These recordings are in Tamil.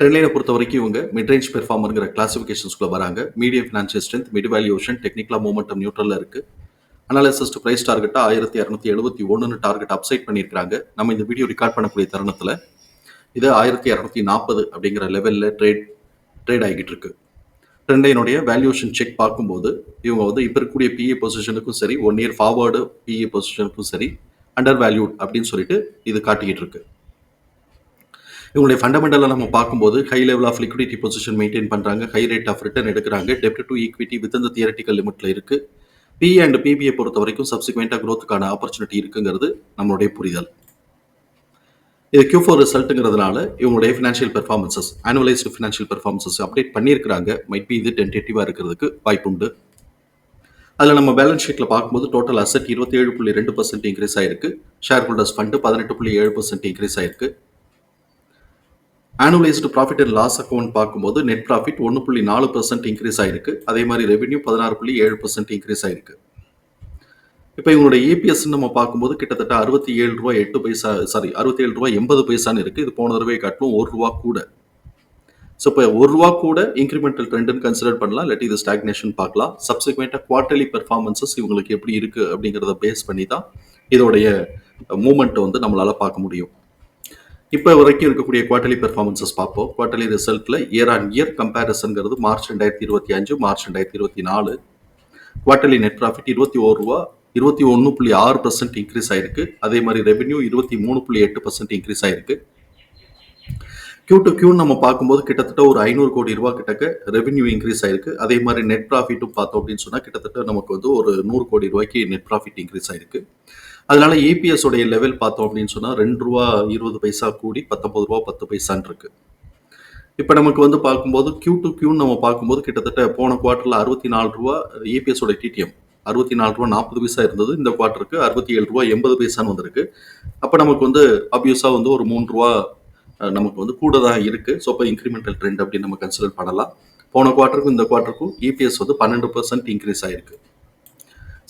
ட்ரெண்ட்லைனை பொறுத்த வரைக்கும் இவங்க மிட் ரேஞ்ச் பெர்ஃபார்மருங்கிற கிளாசிஃபிகேஷன்ஸ்குள்ளே வராங்க medium financial strength mid valuation டெக்னிக்கலா மூமெண்டம் நியூட்ரலில் இருக்குது அனாலிசிஸ் ப்ரைஸ் டார்கெட்டாக ஆயிரத்தி இரநூத்தி எழுபத்தி ஒன்றுன்னு டார்கெட் அப்சைட் பண்ணியிருக்காங்க நம்ம இந்த வீடியோ ரெக்கார்ட் பண்ணக்கூடிய தருணத்தில் இது ஆயிரத்தி இரநூத்தி நாற்பது அப்படிங்கிற லெவலில் ட்ரேட் ட்ரேட் ஆகிட்டு இருக்கு. ட்ரெண்டைனுடைய வேல்யூஷன் செக் பார்க்கும்போது இவங்க வந்து இப்போ இருக்கக்கூடிய பிஏ பொசிஷனுக்கும் சரி ஒன் இயர் ஃபார்வர்டு பிஏ பொசிஷனுக்கும் சரி அண்டர் வேல்யூட் அப்படின்னு சொல்லிட்டு இது காட்டிக்கிட்டு இருக்கு. இவங்களுடைய ஃபண்டமெண்டலாக நம்ம பார்க்கும்போது high level of liquidity position maintain பண்ணுறாங்க ஹை ரேட் ஆஃப் ரிட்டர்ன் எடுக்கிறாங்க. டெப்ட் டு ஈக்விட்டி வித் இந்த தியரட்டிக்கல் லிமிட்ல இருக்கு. பி அண்ட் பிபிஐ பொறுத்த வரைக்கும் சப்சிக்வெண்ட்டாக க்ரோத்துக்கான ஆப்பர்ச்சுனிட்டி இருக்குங்கிறது நம்மளுடைய புரிதல். இது கியூ ஃபோர் ரிசல்ட்டுங்கிறதுனால இவங்களுடைய financial performances annualised financial performances update பண்ணியிருக்கிறாங்க. மைட் பி இது டென்டேட்டிவாக இருக்கிறதுக்கு வாய்ப்புண்டு. அதில் நம்ம பேலன்ஸ் ஷீட்டில் பார்க்கும்போது டோட்டல் அசெட் இருபத்தி ஏழு புள்ளி ரெண்டு பர்சன்ட் இன்க்ரீஸ் ஆயிருக்கு. ஷேர் ஹோல்டர்ஸ் ஃபண்டு பதினெட்டு புள்ளி ஏழு பர்சன்ட் இன்க்ரீஸ் ஆயிருக்கு. Annualised profit and loss account பார்க்கும்போது நெட் ப்ராஃபிட் ஒன்று புள்ளி நாலு பர்சன்ட் இன்க்ரீஸ் ஆயிருக்கு. அதே மாதிரி ரெவென்யூ பதினாறு புள்ளி ஏழு பர்சன்ட் இன்க்ரீஸ் ஆயிருக்கு. இப்போ இவங்களோட ஏபிஎஸ் நம்ம பார்க்கும்போது கிட்டத்தட்ட அறுபத்தி ஏழு ரூபா எட்டு பைசா சாரி அறுபத்தி ஏழு ரூபா எண்பது பைசான்னு இருக்கு. இது போன தடவை காட்டிலும் ஒரு ரூபா கூட. ஸோ இப்போ ஒரு ரூபா கூட இன்க்ரிமெண்டல் ட்ரெண்டுன்னு கன்சிடர் பண்ணலாம். இல்லாட்டி இது ஸ்டாக்னேஷன் பார்க்கலாம். சப்சிக்வெண்ட்டாக குவார்டர்லி பெர்ஃபார்மன்சஸ் இவங்களுக்கு எப்படி இருக்கு அப்படிங்கிறத பேஸ் பண்ணி தான் இதோடைய மூமெண்ட் வந்து நம்மளால பார்க்க முடியும். இப்போ வரைக்கும் இருக்கக்கூடிய குவார்டர்லி பெர்ஃபார்மன்சஸ் பார்ப்போம். குவார்டர்லி ரிசல்ட்டில் இயர் ஆன் இயர் கம்பேரிசன்ங்கிறது மார்ச் ரெண்டாயிரத்தி இருபத்தி அஞ்சு மார்ச் ரெண்டாயிரத்தி இருபத்தி நாலு. குவார்டர்லி நெட் ப்ராஃபிட் இருபத்தி ஒரு ரூபா இருபத்தி ஒன்று புள்ளி ஆறு பர்சன்ட் இன்க்ரீஸ் ஆயிருக்கு. அதே மாதிரி ரெவென்யூ இருபத்தி மூணு புள்ளி எட்டு பர்சன்ட் இன்க்ரீஸ் ஆயிருக்கு. கியூ டு கியூ நம்ம பார்க்கும்போது கிட்டத்தட்ட ஒரு ஐநூறு கோடி ரூபா கிட்டக்க ரெவென்யூ இன்க்ரீஸ் ஆயிருக்கு. அதே மாதிரி நெட் ப்ராஃபிட்டும் பார்த்தோம் அப்படின்னு சொன்னால் கிட்டத்தட்ட நமக்கு வந்து ஒரு நூறு கோடி ரூபாய்க்கு நெட் ப்ராஃபிட் இன்க்ரீஸ் ஆயிருக்கு. அதனால ஏபிஎஸ் உடைய லெவல் பார்த்தோம் அப்படின்னு சொன்னால் ரெண்டு ரூபா இருபது பைசா கூடி பத்தொம்பது ரூபா பத்து பைசான் இருக்கு. இப்போ நமக்கு வந்து பார்க்கும்போது கியூ டு கியூன்னு நம்ம பார்க்கும்போது கிட்டத்தட்ட போன குவார்ட்டரில் அறுபத்தி நாலு ரூபா ஏபிஎஸ் உடைய டிடிஎம் அறுபத்தி நாலு ரூபா நாற்பது பைசா இருந்தது. இந்த குவார்ட்டருக்கு அறுபத்தி ஏழு ரூபா எண்பது பைசான்னு வந்திருக்கு. அப்போ நமக்கு வந்து அப்யூஸாக வந்து ஒரு மூணு ரூபா நமக்கு வந்து கூட தான் இருக்குது ஸோ இப்போ இன்க்ரிமெண்டல் ட்ரெண்ட் அப்படின்னு நம்ம கன்சிடர் பண்ணலாம். போன குவார்ட்டருக்கும் இந்த குவார்ட்டருக்கும் இபிஎஸ் வந்து பன்னெண்டு பர்சன்ட் இன்க்ரீஸ் ஆயிருக்கு.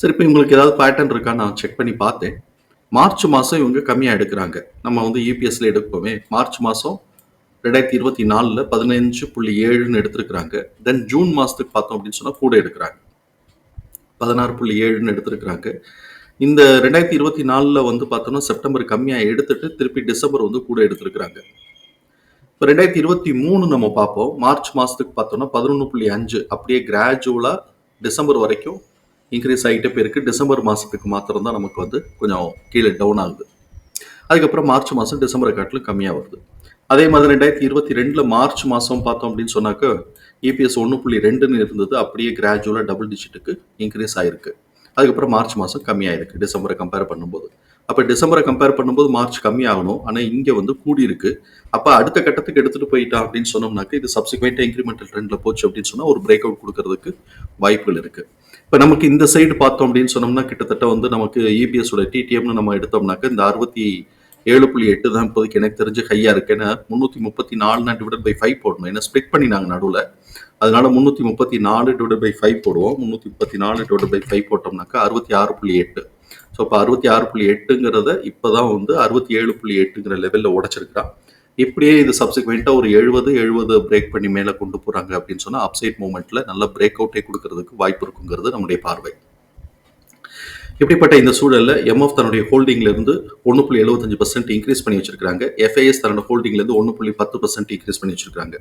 சரி இப்போ இவங்களுக்கு ஏதாவது பேட்டர்ன் இருக்கான்னு நான் செக் பண்ணி பார்த்தேன். மார்ச் மாதம் இவங்க கம்மியாக எடுக்கிறாங்க. நம்ம வந்து யூபிஎஸ்சில் எடுப்போமே. மார்ச் மாதம் ரெண்டாயிரத்தி இருபத்தி நாலில் பதினஞ்சு புள்ளி ஏழுன்னு எடுத்திருக்கிறாங்க. தென் ஜூன் மாதத்துக்கு பார்த்தோம் அப்படின்னு சொன்னால் கூட எடுக்கிறாங்க. பதினாறு புள்ளி ஏழுன்னு எடுத்திருக்கிறாங்க. இந்த ரெண்டாயிரத்தி இருபத்தி நாலில் வந்து பார்த்தோம்னா செப்டம்பர் கம்மியாக எடுத்துட்டு திருப்பி டிசம்பர் வந்து கூட எடுத்திருக்கிறாங்க. இப்போ ரெண்டாயிரத்தி இருபத்தி மூணு நம்ம பார்ப்போம். மார்ச் மாதத்துக்கு பார்த்தோம்னா பதினொன்று புள்ளி அஞ்சு. அப்படியே கிராஜுவலாக டிசம்பர் வரைக்கும் இன்க்ரீஸ் ஆகிட்டே போயிருக்கு. டிசம்பர் மாதத்துக்கு மாத்திரம் தான் நமக்கு வந்து கொஞ்சம் கீழே டவுன் ஆகுது. அதுக்கப்புறம் மார்ச் மாதம் டிசம்பரை காட்டிலும் கம்மியாக வருது. அதே மாதிரி ரெண்டாயிரத்தி இருபத்தி ரெண்டில் மார்ச் மாதம் பார்த்தோம் அப்படின்னு சொன்னாக்க இபிஎஸ் ஒன்று புள்ளி ரெண்டுன்னு இருந்தது. அப்படியே கிராஜுவலாக டபுள் டிஜிட்டுக்கு இன்க்ரீஸ் ஆகிருக்கு அதுக்கப்புறம் மார்ச் மாதம் கம்மியாயிருக்கு. டிசம்பரை கம்பேர் பண்ணும்போது. அப்போ டிசம்பரை கம்பேர் பண்ணும்போது மார்ச் கம்மியாகணும். ஆனால் இங்கே வந்து கூடி இருக்கு அப்போ அடுத்த கட்டத்துக்கு எடுத்துகிட்டு போயிட்டான் அப்படின்னு சொன்னோம்னாக்க இது சப்சிக்வெண்ட்டாக இன்க்ரிமெண்டல் ட்ரெண்டில் போச்சு அப்படின்னு சொன்னால் ஒரு பிரேக் அவுட் கொடுக்கறதுக்கு வாய்ப்புகள் இருக்குது இப்போ நமக்கு இந்த சைடு பார்த்தோம் அப்படின்னு சொன்னோம்னா கிட்டத்தட்ட வந்து நமக்கு இபிஎஸோட டிடிஎம்னு நம்ம எடுத்தோம்னாக்க இந்த அறுபத்தி ஏழு புள்ளி எட்டு தான் இப்போதைக்கு எனக்கு தெரிஞ்சு ஹையாக இருக்கு. ஏன்னா முந்நூற்றி முப்பத்தி நாலுனா டிவைட் பை ஃபைவ் போடணும். ஏன்னா ஸ்ப்ளிட் பண்ணினாங்க நடுவில். அதனால முந்நூற்றி முப்பத்தி நாலு டிவைட் பை ஃபைவ் போடுவோம். முந்நூற்றி முப்பத்தி நாலு டிவைட் பை ஃபைவ் போட்டோம்னாக்கா அறுபத்தி ஆறு புள்ளி எட்டு. ஸோ இப்போ அறுபத்தி ஆறு புள்ளி எட்டுங்கிறத இப்போ தான் வந்து அறுபத்தி ஏழு புள்ளி எட்டுங்கிற லெவலில் உடச்சிருக்கிறான். இப்படியே இது சப்சிக்வெண்ட்டாக ஒரு எழுபது எழுபது பிரேக் பண்ணி மேலே கொண்டு போகிறாங்க அப்படின்னு சொன்னால் அப்சைட் மூமெண்ட்டில் நல்ல பிரேக் அவுட்டே கொடுக்கறதுக்கு வாய்ப்பு இருக்குங்கிறது நம்முடைய பார்வை. இப்படிப்பட்ட இந்த சூழலில் எம்எஃப் தன்னுடைய ஹோல்டிங்லேருந்து ஒன்று புள்ளி எழுபத்தஞ்சு பர்சன்ட் இன்க்ரீஸ் பண்ணி வச்சிருக்காங்க எஃப்ஐஎஸ் தன்னோட ஹோல்டிங்லேருந்து ஒன்று புள்ளி பத்து பர்சன்ட் இன்க்ரீஸ் பண்ணி வச்சிருக்காங்க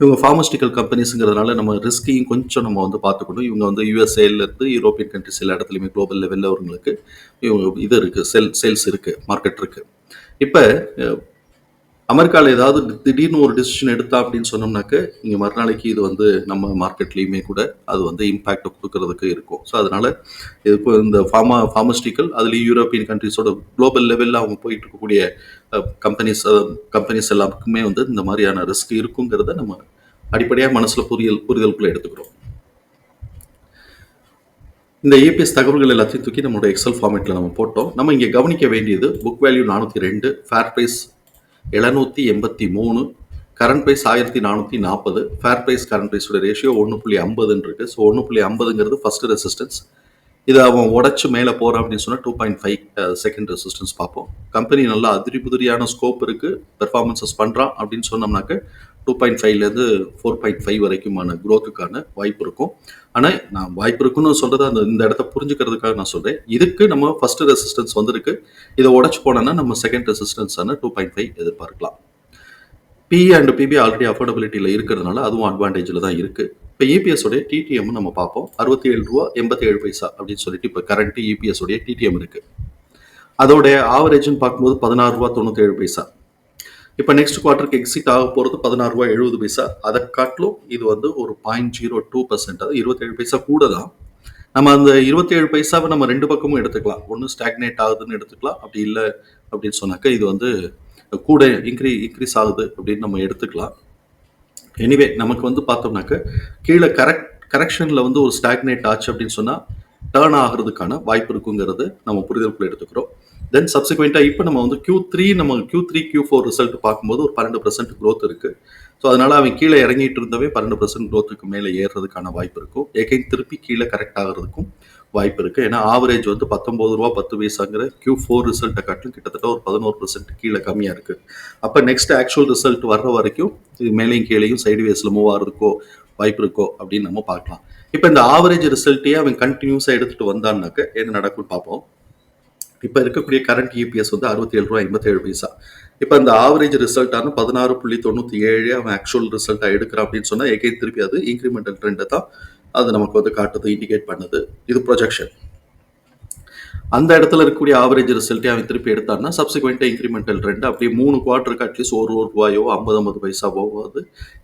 இவங்க ஃபார்மஸ்டிக்கல் கம்பெனிஸுங்கிறதுனால நம்ம ரிஸ்கையும் கொஞ்சம் நம்ம வந்து பார்த்துக்கணும். இவங்க வந்து யூஎஸ்ஏலேருந்து யூரோப்பியன் கண்ட்ரிஸ் எல்லா இடத்துலையுமே குளோபல் லெவலில் அவங்களுக்கு இவங்க இது இருக்குது செல் சேல்ஸ் இருக்குது மார்க்கெட் இருக்குது இப்போ அமெரிக்காவில் ஏதாவது திடீர்னு ஒரு டிசிஷன் எடுத்தா அப்படின்னு சொன்னோம்னாக்க, இங்கே மறுநாளைக்கு இது வந்து நம்ம மார்க்கெட்லேயுமே கூட அது வந்து இம்பேக்டை கொடுக்கறதுக்கு இருக்கும். ஸோ அதனால் இது இப்போ இந்த ஃபார்மா ஃபார்மஸ்டிக்கல் அதுலேயும் யூரோப்பியன் கண்ட்ரீஸோட குளோபல் லெவல்ல அவங்க போயிட்டு இருக்கக்கூடிய கம்பெனிஸ் கம்பெனிஸ் எல்லாருக்குமே வந்து இந்த மாதிரியான ரிஸ்க் இருக்குங்கிறத நம்ம அடிப்படையாக மனசில் புரியல் புரிதலுக்குள்ளே எடுத்துக்கிறோம். இந்த ஏபிஎஸ் தகவல்கள் எல்லாத்தையும் தூக்கி நம்மளோட எக்ஸல் ஃபார்மேட்டில் நம்ம போட்டோம். நம்ம இங்கே கவனிக்க வேண்டியது book value 402, fair price 783, current price ஆயிரத்தி நானூற்றி நாற்பது ஃபேர் ப்ரைஸ் கரண்ட் ப்ரைஸோட ரேஷியோ ஒன்று புள்ளி ஐம்பதுன்னு இருக்குது ஸோ 1.50ங்கிறது ஃபர்ஸ்ட் ரெசிஸ்டன்ஸ். இதை அவன் உடைச்சு மேலே போகிறான் அப்படின்னு சொன்னால் two point five second resistance பார்ப்போம். கம்பெனி நல்லா அதிரி புதிரியான ஸ்கோப் இருக்குது பெர்ஃபார்மன்ஸஸ் பண்ணுறான் அப்படின்னு சொன்னோம்னாக்க 2.5லேருந்து 4.5 வரைக்குமான குரோத்துக்கான வாய்ப்பு இருக்கும். ஆனால் நான் வாய்ப்பு இருக்குன்னு சொல்கிறது அந்த இந்த இடத்த புரிஞ்சுக்கிறதுக்காக நான் சொல்கிறேன் இதுக்கு நம்ம ஃபஸ்ட்டு ரெசிஸ்டன்ஸ் வந்திருக்கு. இதை உடச்சி போனோன்னா நம்ம செகண்ட் ரெசிஸ்டன்ஸான 2.5 எதிர்பார்க்கலாம். பி அண்ட் பிபி ஆல்ரெடி அஃபோர்டபிலிட்டியில் இருக்கிறதுனால அதுவும் அட்வான்டேஜில் தான் இருக்குது இப்போ இபிஎஸ் உடைய டிடிஎம் நம்ம பார்ப்போம். அறுபத்தி ஏழு ரூபா எண்பத்தேழு பைசா அப்படின்னு சொல்லிட்டு இப்போ கரண்ட் இபிஎஸ் உடைய டிடிஎம் இருக்குது அதோடைய ஆவரேஜ்னு பார்க்கும்போது ரூ. 16.97 இப்போ நெக்ஸ்ட் குவார்ட்டருக்கு எக்ஸிட் ஆக போறது ரூ. 16.70 அத காட்டிலும் இது வந்து ஒரு பாயிண்ட் ஜீரோ டூ பர்சன்ட் அது இருபத்தேழு பைசா கூட தான். நம்ம அந்த இருபத்தேழு பைசாவை நம்ம ரெண்டு பக்கமும் எடுத்துக்கலாம். ஒன்றும் ஸ்டாக்னேட் ஆகுதுன்னு எடுத்துக்கலாம். அப்படி இல்லை அப்படின்னு சொன்னாக்கா இது வந்து கூட இன்க்ரீ இன்க்ரீஸ் ஆகுது அப்படின்னு நம்ம எடுத்துக்கலாம். எனிவே நமக்கு வந்து பார்த்தோம்னாக்க கீழே கரெக்ட் கரெக்ஷனில் வந்து ஒரு ஸ்டாக்னேட் ஆச்சு அப்படின்னு சொன்னால் டேர்ன் ஆகிறதுக்கான வாய்ப்பு இருக்குங்கிறது நம்ம புரிதலுக்குள்ள எடுத்துக்கிறோம். தென் சப்சிக்வெண்ட்டாக இப்போ நம்ம வந்து கியூ த்ரீ நம்ம Q3, Q4 ரிசல்ட் பார்க்கும்போது ஒரு பன்னெண்டு பர்சன்ட் க்ரோத் இருக்குது ஸோ அதனால் அவன் கீழே இறங்கிட்டு இருந்தவே பன்னெண்டு பர்சன்ட் க்ரோத்துக்கு மேலே ஏறுறதுக்கான வாய்ப்பு இருக்கும். எகைன் திருப்பி கீழே கரெக்ட் ஆகிறதுக்கும் வாய்ப்பு இருக்குது ஏன்னா ஆவரேஜ் வந்து ரூ. 19.10ங்கிற Q4 ரிசல்ட்ட காட்டிலும் கிட்டத்தட்ட ஒரு பதினோரு பர்சன்ட் கீழே கம்மியாக இருக்குது அப்போ நெக்ஸ்ட் ஆக்சுவல் ரிசல்ட் வர்ற வரைக்கும் இது மேலேயும் கீழேயும் சைடு வேஸில் மூவ் ஆகிறதுக்கோ வாய்ப்பு இருக்கோ அப்படின்னு நம்ம பார்க்கலாம். இப்போ இந்த ஆவரேஜ் ரிசல்ட்டையே அவன் கண்டினியூஸாக எடுத்துகிட்டு வந்தான்னாக்க என்ன நடக்கும்னு பார்ப்போம். இப்போ இருக்கக்கூடிய கரண்ட் இபிஎஸ் வந்து ரூ. 67.87 இப்ப அந்த ஆவரேஜ் ரிசல்ட்டான 16.97 அவன் ஆக்சுவல் ரிசல்ட்டாக எடுக்கிறான் அப்படின்னு சொன்னால் எகைன் திருப்பி அது இன்க்ரிமெண்டல் ட்ரெண்டை தான் அது நமக்கு வந்து காட்டுது, இண்டிகேட் பண்ணுது. இது ப்ரொஜெக்ஷன். அந்த இடத்துல இருக்கக்கூடிய ஆவரேஜ் ரிசல்ட்டே அவன் திருப்பி எடுத்தான்னா சப்சிக்வெண்ட்டாக இன்க்ரிமெண்டல் ட்ரெண்ட் அப்படியே மூணு குவார்ட்டருக்கு அட்லீஸ்ட் ஒரு ஒரு ரூபாயோ 50, 50 பைசாவோ அது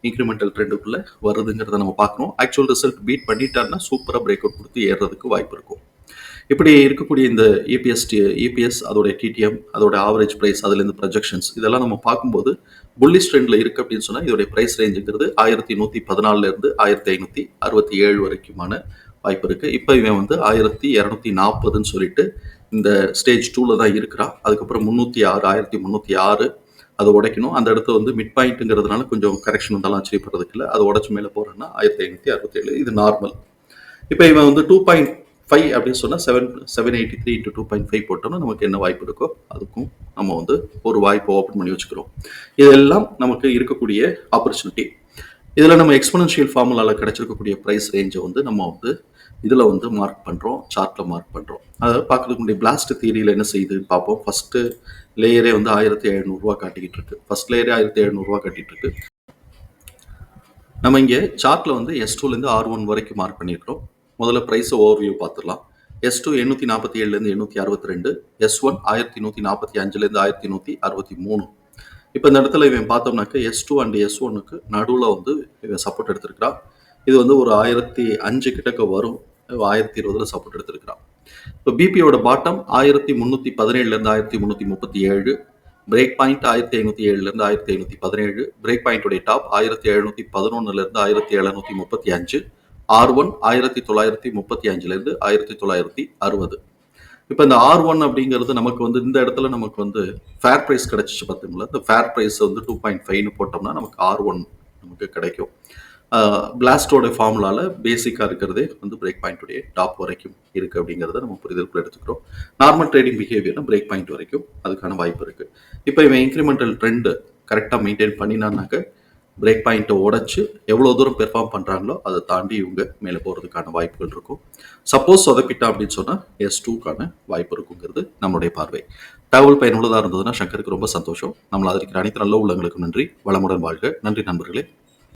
இன்க்ரிமெண்டல் ட்ரெண்டுக்குள்ளே வருதுங்கிறத நம்ம பார்க்கணும். ஆக்சுவல் ரிசல்ட் பீட் பண்ணிட்டான்னா சூப்பராக பிரேக் அவுட் கொடுத்து ஏறுறதுக்கு வாய்ப்பு இருக்கும். இப்படி இருக்கக்கூடிய இந்த இபிஎஸ் இபிஎஸ் அதோடைய டிடிஎம் அதோட ஆவரேஜ் ப்ரைஸ் அதுலேருந்து ப்ரொஜெக்ஷன்ஸ் இதெல்லாம் நம்ம பார்க்கும்போது புல்லிஷ் ட்ரெண்டில் இருக்குது அப்படின்னு சொன்னால் இதோடைய ப்ரைஸ் ரேஞ்சுங்கிறது ஆயிரத்தி நூற்றி பதினாலிருந்து ஆயிரத்தி ஐநூற்றி அறுபத்தி ஏழு வரைக்குமான வாய்ப்பு இருக்குது இப்போ இவன் வந்து 1240ன்னு சொல்லிட்டு இந்த ஸ்டேஜ் டூவில் தான் இருக்கிறான். அதுக்கப்புறம் 306 1306 அத உடைக்கணும். அந்த இடத்துல வந்து மிட் பாயிண்ட்டுங்கிறதுனால கொஞ்சம் கரெக்ஷன் வந்தாலும் ஆச்சரியப்படுறதுக்கு மேலே அத ஆயிரத்தி மேல போறான்னா 1567 இது நார்மல். இப்போ இவன் வந்து டூ பாயிண்ட் 2.5 அப்படின்னு சொன்னால் seven seven eighty three into two point five போட்டோம்னா நமக்கு என்ன வாய்ப்பு இருக்கோ அதுக்கும் நம்ம வந்து ஒரு வாய்ப்பை ஓப்பன் பண்ணி வச்சுக்கிறோம். இதெல்லாம் நமக்கு இருக்கக்கூடிய ஆப்பர்ச்சுனிட்டி. இதில் நம்ம எக்ஸ்பனன்ஷியல் ஃபார்முலாவில் கிடைச்சிருக்கக்கூடிய ப்ரைஸ் ரேஞ்சை வந்து நம்ம வந்து இதில் வந்து மார்க் பண்ணுறோம் சார்ட்டில் மார்க் பண்ணுறோம் அதை பார்க்கறதுக்கு முன்னாடி பிளாஸ்ட் தியரியில் என்ன செய்யுதுன்னு பார்ப்போம். ஃபஸ்ட்டு லேயரே வந்து ஆயிரத்தி எழுநூறுவா காட்டிக்கிட்டு இருக்கு. ஃபஸ்ட் லேயரே ஆயிரத்தி எழுநூறுவா காட்டிகிட்டு இருக்கு. நம்ம இங்கே சார்ட்டில் வந்து எஸ் டூலேருந்து ஆர் ஒன் வரைக்கும் மார்க் பண்ணியிருக்கிறோம். முதல்ல ப்ரைஸ் ஓவர்வியூ பார்த்துடலாம். எஸ் டூ எண்ணூற்றி நாற்பத்தி ஏழுலேருந்து எண்ணூற்றி அறுபத்தி ரெண்டு எஸ் ஒன் ஆயிரத்தி நூற்றி நாற்பத்தி அஞ்சுலேருந்து ஆயிரத்தி நூற்றி அறுபத்தி மூணு. இப்போ இந்த இடத்துல இவன் பார்த்தோம்னாக்க எஸ் டூ அண்ட் எஸ் ஒன்னுக்கு நடுவில் வந்து இவன் சப்போர்ட் எடுத்திருக்கிறான். இது வந்து ஒரு ஆயிரத்தி அஞ்சு கிட்டக்க வரும். ஆயிரத்தி இருபதுல சப்போர்ட் எடுத்திருக்கிறான். இப்போ பிபியோட பாட்டம் ஆயிரத்தி முந்நூற்றி பதினேழுலேருந்து ஆயிரத்தி முந்நூற்றி முப்பத்தி ஏழு பிரேக் பாயிண்ட் ஆயிரத்தி ஐநூற்றி ஏழுலேருந்து ஆயிரத்தி ஐநூற்றி பதினேழு பிரேக் பாயிண்ட்டுடைய டாப் ஆயிரத்தி எழுநூற்றி பதினொன்னுலேருந்து ஆயிரத்தி எழுநூற்றி முப்பத்தி அஞ்சு ஆர் ஒன் ஆயிரத்தி தொள்ளாயிரத்தி முப்பத்தி அஞ்சுலேருந்து ஆயிரத்தி தொள்ளாயிரத்தி அறுபது இப்போ இந்த ஆர் ஒன் அப்படிங்கிறது நமக்கு வந்து இந்த இடத்துல நமக்கு வந்து ஃபேர் ப்ரைஸ் கிடைச்சிச்சு பார்த்தீங்களா? இந்த ஃபேர் ப்ரைஸ் வந்து 2.5ன்னு போட்டோம்னா நமக்கு ஆர் ஒன் நமக்கு கிடைக்கும். பிளாஸ்டோட ஃபார்முலாவில் பேசிக்காக இருக்கிறதே வந்து பிரேக் பாயிண்ட்டுடைய டாப் வரைக்கும் இருக்குது அப்படிங்கிறத நம்ம புரிதலுக்குள்ள எடுத்துக்கிறோம். நார்மல் ட்ரேடிங் பிஹேவியர்ல பிரேக் பாயிண்ட் வரைக்கும் அதுக்கான வாய்ப்பு இருக்குது இப்போ இவன் இன்க்ரிமெண்டல் ட்ரெண்டு கரெக்டாக மெயின்டைன் பண்ணினான்னாக்க பிரேக் பாயிண்ட்டை உடைச்சு எவ்வளோ தூரம் பெர்ஃபார்ம் பண்ணுறாங்களோ அதை தாண்டி இவங்க மேலே போகிறதுக்கான வாய்ப்புகள் இருக்கும். சப்போஸ் சொதப்பிட்டா அப்படின்னு சொன்னால் எஸ் டூக்கான வாய்ப்பு இருக்குங்கிறது நம்மளுடைய பார்வை. தகவல் பயனுள்ளதாக இருந்ததுன்னா சங்கருக்கு ரொம்ப சந்தோஷம். நம்மள அதற்கு அனைத்து நல்ல உள்ளங்களுக்கும் நன்றி. வளமுடன் வாழ்க. நன்றி நண்பர்களே.